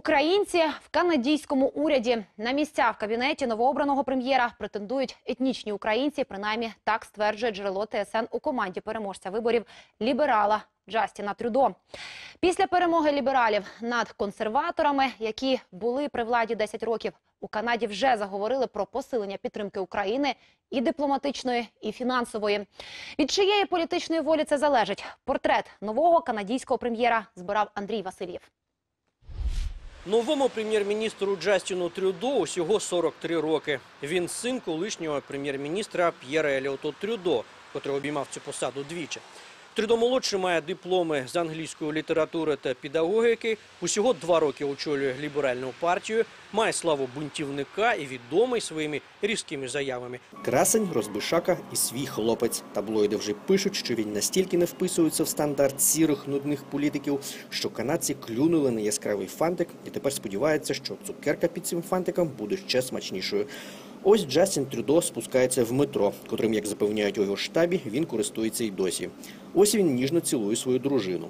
Українці в канадійському уряді на місця в кабінеті новообраного прем'єра претендують етнічні українці. Принаймні так стверджує джерело ТСН у команді переможця виборів ліберала Джастіна Трюдо. Після перемоги лібералів над консерваторами, які були при владі 10 років, у Канаді вже заговорили про посилення підтримки України і дипломатичної, і фінансової. Від чиєї політичної волі це залежить? Портрет нового канадійського прем'єра збирав Андрій Васильєв. Новому прем'єр-міністру Джастіну Трюдо усього 43 роки. Він син колишнього прем'єр-міністра П'єра Еліото Трюдо, котрий обіймав цю посаду двічі. Трюдо молодший має дипломи з англійської літератури та педагогіки. Усього два роки очолює ліберальну партію, має славу бунтівника і відомий своїми різкими заявами. Красень, розбишака і свій хлопець. Таблоїди вже пишуть, що він настільки не вписується в стандарт сірих нудних політиків, що канадці клюнули на яскравий фантик і тепер сподіваються, що цукерка під цим фантиком буде ще смачнішою. Ось Джастін Трюдо спускається в метро, котрим, як запевняють у його штабі, він користується й досі. Ось він ніжно цілує свою дружину.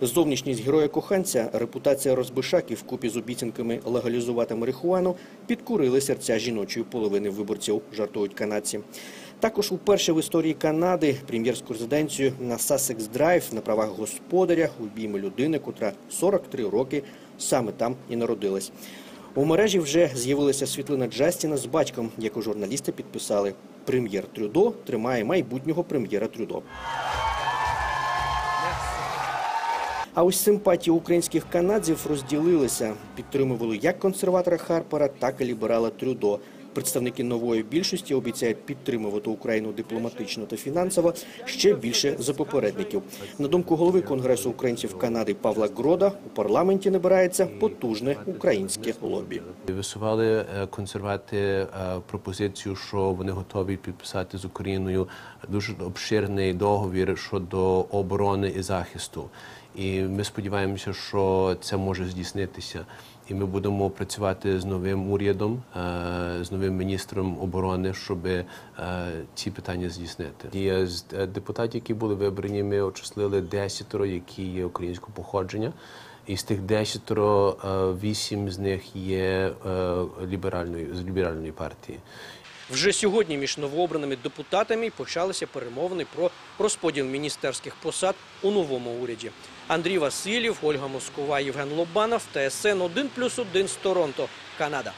Зовнішність героя коханця, репутація розбишаків вкупі з обіцянками легалізувати марихуану підкурили серця жіночої половини виборців, жартують канадці. Також уперше в історії Канади прем'єрську резиденцію на Сасекс Драйв на правах господаря обійме людини, котра 43 роки саме там і народилась. У мережі вже з'явилася світлина Джастіна з батьком, яку журналісти підписали. Прем'єр Трюдо тримає майбутнього прем'єра Трюдо. А ось симпатії українських канадців розділилися. Підтримували як консерватора Харпера, так і ліберала Трюдо. Представники нової більшості обіцяють підтримувати Україну дипломатично та фінансово ще більше за попередників. На думку голови Конгресу українців Канади Павла Грода, у парламенті набирається потужне українське лобі. Висували е, консервати е, пропозицію, що вони готові підписати з Україною дуже обширний договір щодо оборони і захисту. І ми сподіваємося, що це може здійснитися. І ми будемо працювати з новим урядом, е, з новим міністром оборони, щоб е, ці питання здійснити. І з е, депутатів, які були вибрані, ми очислили 10, які є українського походження. І з тих 10 вісім з них є е, ліберальної з ліберальної партії. Вже сьогодні між новообраними депутатами почалися перемовини про розподіл міністерських посад у новому уряді. Андрій Васильєв, Ольга Москова, Євген Лобанов, ТСН 1+,1 з Торонто, Канада.